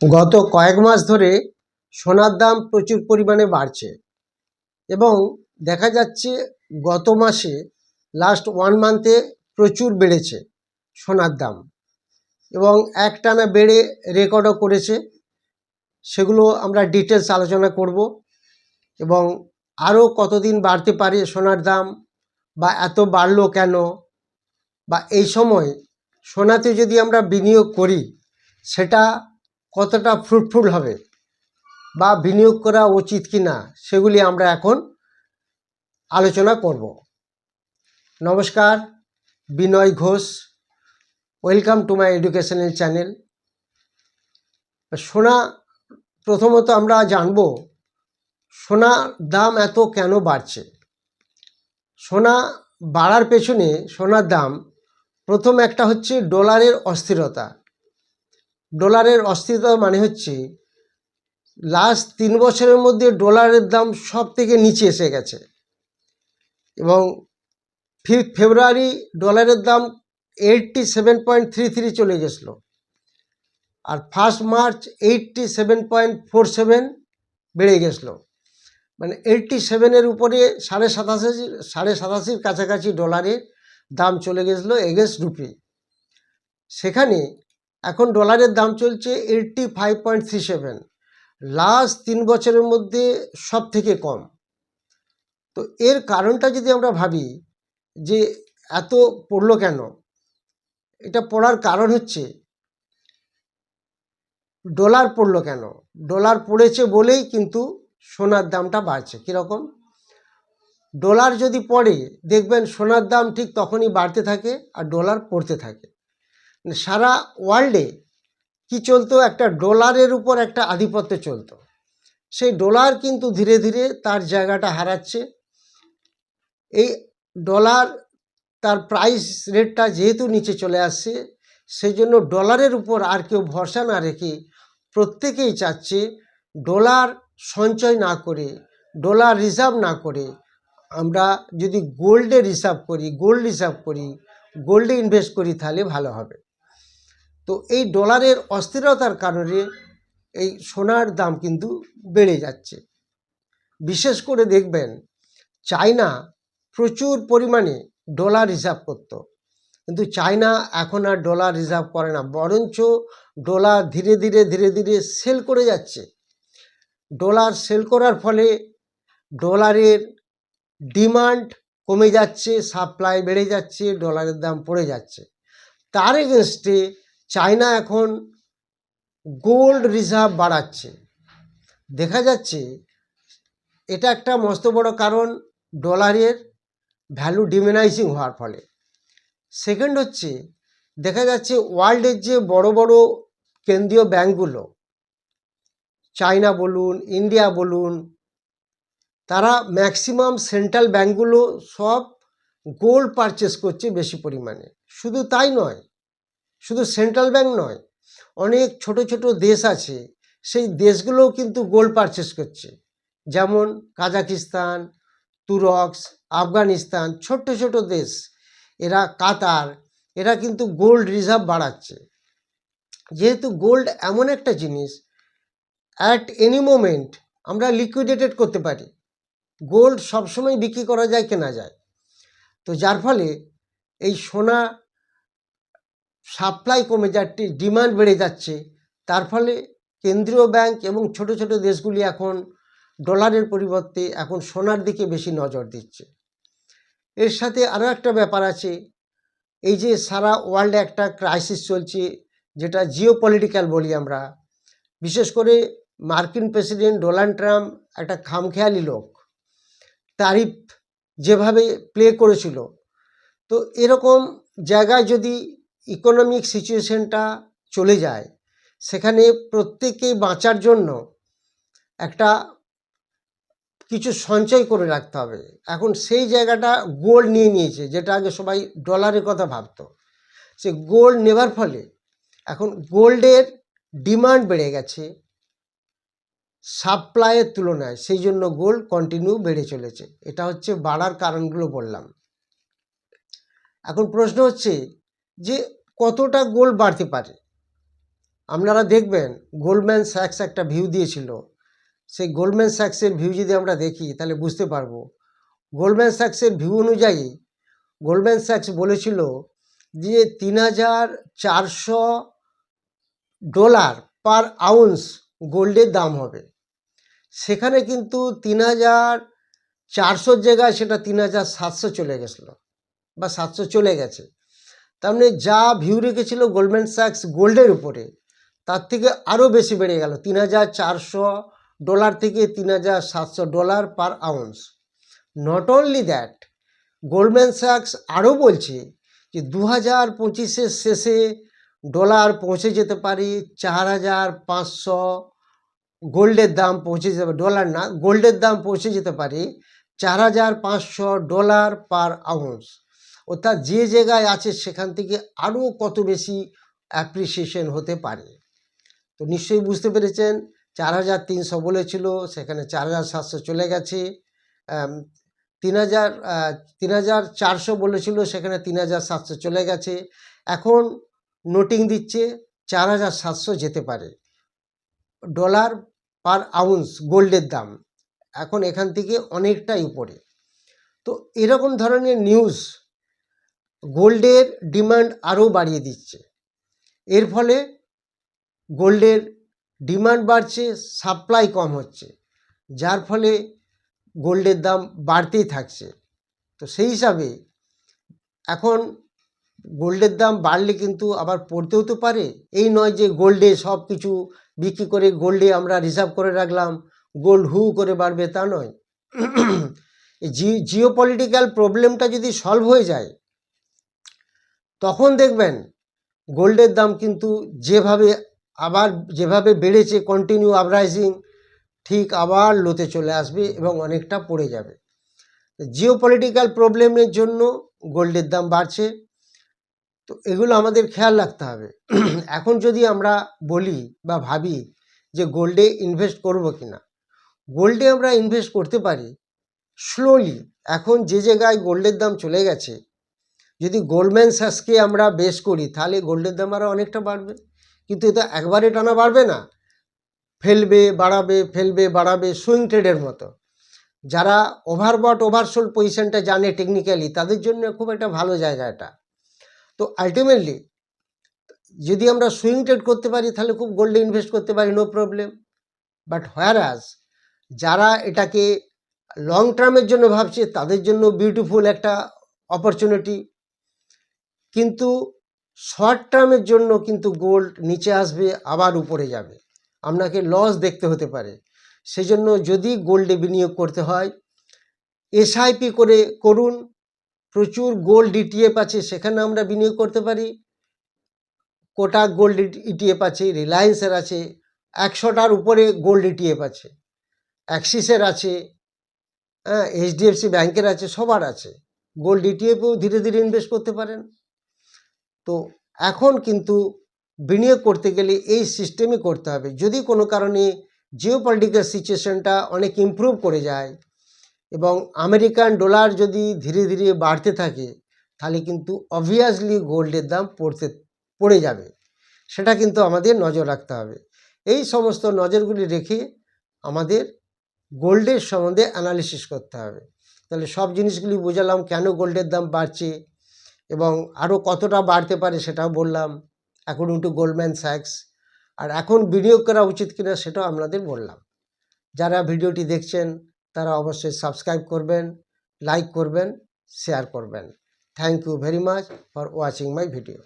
গত কয়েক মাস ধরে সোনার দাম প্রচুর পরিমাণে বাড়ছে এবং দেখা যাচ্ছে গত মাসে লাস্ট ওয়ান মান্থে প্রচুর বেড়েছে সোনার দাম এবং একটানা বেড়ে রেকর্ডও করেছে। সেগুলো আমরা ডিটেলস আলোচনা করব এবং আরও কতদিন বাড়তে পারে সোনার দাম বা এত বাড়লো কেন বা এই সময় সোনাতে যদি আমরা বিনিয়োগ করি সেটা কতটা ফ্রুটফুল হবে বা বিনিয়োগ করা উচিত কি না সেগুলি আমরা এখন আলোচনা করব। নমস্কার, Binoy Ghosh. Welcome to my educational channel সোনা, প্রথমত আমরা জানব সোনা দাম এত কেন বাড়ছে? সোনা বাড়ার পেছনে সোনার দাম প্রথম একটা হচ্ছে ডলারের অস্থিরতা। ডলারের অস্থিরতা মানে হচ্ছে লাস্ট তিন বছরের মধ্যে ডলারের দাম সব থেকে নিচে এসে গেছে। এবং ফিফ ফেব্রুয়ারি ডলারের দাম eighty seven point three three চলে গেছিল। আর first March eighty seven point four seven বেড়ে গেছিল। মানে এইটটি সেভেনের উপরে সাড়ে সাতাশি, সাড়ে সাতাশির কাছাকাছি ডলারের দাম চলে গেছিল এগেন্স্ট রুপি সেখানে এখন ডলারের দাম চলছে eighty five point three seven last তিন বছরের মধ্যে সব থেকে কম। তো এর কারণটা যদি আমরা ভাবি যে এত পড়ল কেন, এটা পড়ার কারণ হচ্ছে ডলার পড়ল কেন? ডলার পড়েছে বলেই কিন্তু সোনার দামটা বাড়ছে। কীরকম? ডলার যদি পড়ে, দেখবেন সোনার দাম ঠিক তখনই বাড়তে থাকে আর ডলার পড়তে থাকে। সারা ওয়ার্ল্ডে কি চলতো? একটা ডলারের উপর একটা আধিপত্য চলতো। সেই ডলার কিন্তু ধীরে ধীরে তার জায়গাটা হারাচ্ছে। এই ডলার তার প্রাইস রেটটা যেহেতু নিচে চলে আসছে সেই জন্য ডলারের উপর আর কেউ ভরসা না রেখে প্রত্যেকেই চাচ্ছে ডলার সঞ্চয় না করে, ডলার রিজার্ভ না করে। আমরা যদি গোল্ডে রিজার্ভ করি গোল্ড রিজার্ভ করি গোল্ডে ইনভেস্ট করি, তাহলে ভালো হবে। তো এই ডলারের অস্থিরতার কারণে এই সোনার দাম কিন্তু বেড়ে যাচ্ছে। বিশেষ করে দেখবেন, চায়না প্রচুর পরিমাণে ডলার রিজার্ভ করত। কিন্তু চায়না এখন আর ডলার রিজার্ভ করে না, বরঞ্চ ডলার ধীরে ধীরে ধীরে ধীরে সেল করে যাচ্ছে। ডলার সেল করার ফলে ডলারের ডিমান্ড কমে যাচ্ছে, সাপ্লাই বেড়ে যাচ্ছে, ডলারের দাম পড়ে যাচ্ছে। তার এগেনস্টে চায়না এখন গোল্ড রিজার্ভ বাড়াচ্ছে। দেখা যাচ্ছে এটা একটা মস্ত বড় কারণ, ডলারের ভ্যালু ডিমিনাইজিং হওয়ার ফলে। সেকেন্ড হচ্ছে, দেখা যাচ্ছে ওয়ার্ল্ডের যে বড় বড় কেন্দ্রীয় ব্যাঙ্কগুলো, চায়না বলুন, ইন্ডিয়া বলুন, তারা ম্যাক্সিমাম সেন্ট্রাল ব্যাঙ্কগুলো সব গোল্ড পারচেস করছে বেশি পরিমাণে। শুধু তাই নয় শুধু সেন্ট্রাল ব্যাঙ্ক নয়, অনেক ছোট ছোট দেশ আছে, সেই দেশগুলোও কিন্তু গোল্ড পারচেস করছে। যেমন কাজাকিস্তান তুরক্স আফগানিস্তান, ছোট্ট ছোট দেশ, এরা কাতার, এরা কিন্তু গোল্ড রিজার্ভ বাড়াচ্ছে। যেহেতু গোল্ড এমন একটা জিনিস অ্যাট এনি মোমেন্ট আমরা লিকুইডেটেড করতে পারি। গোল্ড সবসময় বিক্রি করা যায়, কেনা যায়। তো যার ফলে এই সোনা সাপ্লাই কমে যাচ্ছে ডিমান্ড বেড়ে যাচ্ছে। তার ফলে কেন্দ্রীয় ব্যাংক এবং ছোট ছোট দেশগুলি এখন ডলারের পরিবর্তে এখন সোনার দিকে বেশি নজর দিচ্ছে। এর সাথে আরও একটা ব্যাপার আছে, এই যে সারা ওয়ার্ল্ডে একটা ক্রাইসিস চলছে, যেটা জিও পলিটিক্যাল বলি আমরা। বিশেষ করে মার্কিন প্রেসিডেন্ট ডোনাল্ড ট্রাম্প একটা খামখেয়ালি লোক, তারিফ যেভাবে প্লে করেছিল। তো এরকম জায়গায় যদি ইকোনমিক সিচুয়েশনটা চলে যায়। সেখানে প্রত্যেকে বাঁচার জন্য একটা কিছু সঞ্চয় করে রাখতে হবে। এখন সেই জায়গাটা গোল্ড নিয়ে নিয়েছে, যেটা আগে সবাই ডলারের কথা ভাবতো। সে গোল্ড নেবার ফলে এখন গোল্ডের ডিমান্ড বেড়ে গেছে সাপ্লাইয়ের তুলনায়। সেই জন্য গোল্ড কন্টিনিউ বেড়ে চলেছে। এটা হচ্ছে বাড়ার কারণগুলো বললাম। এখন প্রশ্ন হচ্ছে যে কতটা গোল্ড বাড়তে পারে। আপনারা দেখবেন গোল্ডম্যান স্যাক্স একটা ভিউ দিয়েছিল। সেই গোল্ডম্যান স্যাক্সের ভিউ যদি আমরা দেখি, তাহলে বুঝতে পারব। গোল্ডম্যান স্যাক্সের ভিউ অনুযায়ী গোল্ডম্যান স্যাক্স বলেছিল যে তিন হাজার চারশো ডলার পার আউন্স গোল্ডের দাম হবে। সেখানে কিন্তু তিন হাজার চারশোর জায়গায় সেটা তিন হাজার সাতশো চলে গেছিল বা সাতশো চলে গেছে। তার মানে যা ভিউ রেখেছিল গোল্ডম্যান স্যাক্স গোল্ডের উপরে, তার থেকে আরও বেশি বেড়ে গেল, তিন হাজার চারশো ডলার থেকে তিন হাজার সাতশো dollar per ounce not only that Goldman sax আরও বলছে যে দু হাজার পঁচিশের শেষে ডলার পৌঁছে যেতে পারে, চার হাজার পাঁচশো গোল্ডের দাম পৌঁছে যেতে পারে ডলার না গোল্ডের দাম পৌঁছে যেতে পারে চার হাজার পাঁচশো ডলার পার আউন্স অর্থাৎ যে জায়গায় আছে সেখান থেকে আরও কত বেশি অ্যাপ্রিসিয়েশন হতে পারে। তো নিশ্চয়ই বুঝতে পেরেছেন, চার হাজার তিনশো বলেছিল, সেখানে চার হাজার সাতশো চলে গেছে। তিন হাজার তিন হাজার চারশো বলেছিল, সেখানে তিন হাজার সাতশো চলে গেছে। এখন নোটিং দিচ্ছে, চার হাজার সাতশো যেতে পারে। ডলার পার আউন্স গোল্ডের দাম, এখন এখান থেকে অনেকটাই উপরে। তো এরকম ধরনের নিউজ গোল্ডের ডিমান্ড আরও বাড়িয়ে দিচ্ছে। এর ফলে গোল্ডের ডিমান্ড বাড়ছে, সাপ্লাই কম হচ্ছে, যার ফলে গোল্ডের দাম বাড়তেই থাকছে। তো সেই হিসাবে এখন গোল্ডের দাম বাড়লে কিন্তু আবার পড়তেও তো পারে। এই নয় যে গোল্ডে সব কিছু বিক্রি করে গোল্ডে আমরা রিজার্ভ করে রাখলাম, গোল্ড হু করে বাড়বে তা নয়। জিও পলিটিক্যাল প্রবলেমটা যদি সলভ হয়ে যায় তখন দেখবেন গোল্ডের দাম কিন্তু যেভাবে আবার যেভাবে বেড়েছে কন্টিনিউ আপরাইজিং ঠিক আবার লোতে চলে আসবে এবং অনেকটা পড়ে যাবে। জিও পলিটিক্যাল প্রবলেমের জন্য গোল্ডের দাম বাড়ছে। তো এগুলো আমাদের খেয়াল রাখতে হবে। এখন যদি আমরা বলি বা ভাবি যে গোল্ডে ইনভেস্ট করব কি না গোল্ডে আমরা ইনভেস্ট করতে পারি স্লোলি এখন যে জায়গায় গোল্ডের দাম চলে গেছে যদি গোল্ডম্যান স্যাসকে আমরা বেস করি, তাহলে গোল্ডের দাম আরও অনেকটা বাড়বে। কিন্তু এটা একবারে টানা বাড়বে না। ফেলবে, বাড়াবে ফেলবে, বাড়াবে সুইং ট্রেডের মতো। যারা ওভারবট ওভারসোল পজিশনটা জানে টেকনিক্যালি তাদের জন্য খুব একটা ভালো জায়গা এটা। তো আলটিমেটলি যদি আমরা সুইং ট্রেড করতে পারি, তাহলে খুব গোল্ডে ইনভেস্ট করতে পারি নো প্রবলেম বাট হোয়ার আজ যারা এটাকে লং টার্মের জন্য ভাবছে, তাদের জন্য বিউটিফুল একটা অপরচুনিটি কিন্তু শর্ট টার্মের জন্য কিন্তু গোল্ড নিচে আসবে, আবার উপরে যাবে। আপনাকে লস দেখতে হতে পারে। সেজন্য যদি গোল্ডে বিনিয়োগ করতে হয় এসআইপি করে করুন। প্রচুর গোল্ড ইটিএফ আছে, সেখানে আমরা বিনিয়োগ করতে পারি। কোটাক গোল্ড ইটিএফ আছে রিলায়েন্সের আছে, একশোটার উপরে গোল্ড ইটিএফ আছে। অ্যাক্সিসের আছে হ্যাঁ এইচডিএফসি ব্যাংকের আছে, সবার আছে। গোল্ড ইটিএফেও ধীরে ধীরে ইনভেস্ট করতে পারেন। তো এখন কিন্তু বিনিয়োগ করতে গেলে এই সিস্টেমই করতে হবে। যদি কোনো কারণে জিও পলিটিক্যাল সিচুয়েশনটা অনেক ইমপ্রুভ করে যায় এবং আমেরিকান ডলার যদি ধীরে ধীরে বাড়তে থাকে, তাহলে কিন্তু অবভিয়াসলি গোল্ডের দাম পড়তে, পড়ে যাবে। সেটা কিন্তু আমাদের নজর রাখতে হবে। এই সমস্ত নজরগুলি রেখে আমাদের গোল্ডের সম্বন্ধে অ্যানালিসিস করতে হবে। তাহলে সব জিনিসগুলি বোঝালাম কেন গোল্ডের দাম বাড়ছে এবং আরও কতটা বাড়তে পারে সেটাও বললাম। এখন টু গোল্ডম্যান স্যাক্স আর এখন বিনিয়োগ করা উচিত কিনা সেটাও আপনাদের বললাম। যারা ভিডিওটি দেখছেন, তারা অবশ্যই সাবস্ক্রাইব করবেন লাইক করবেন শেয়ার করবেন। Thank you very much for watching my video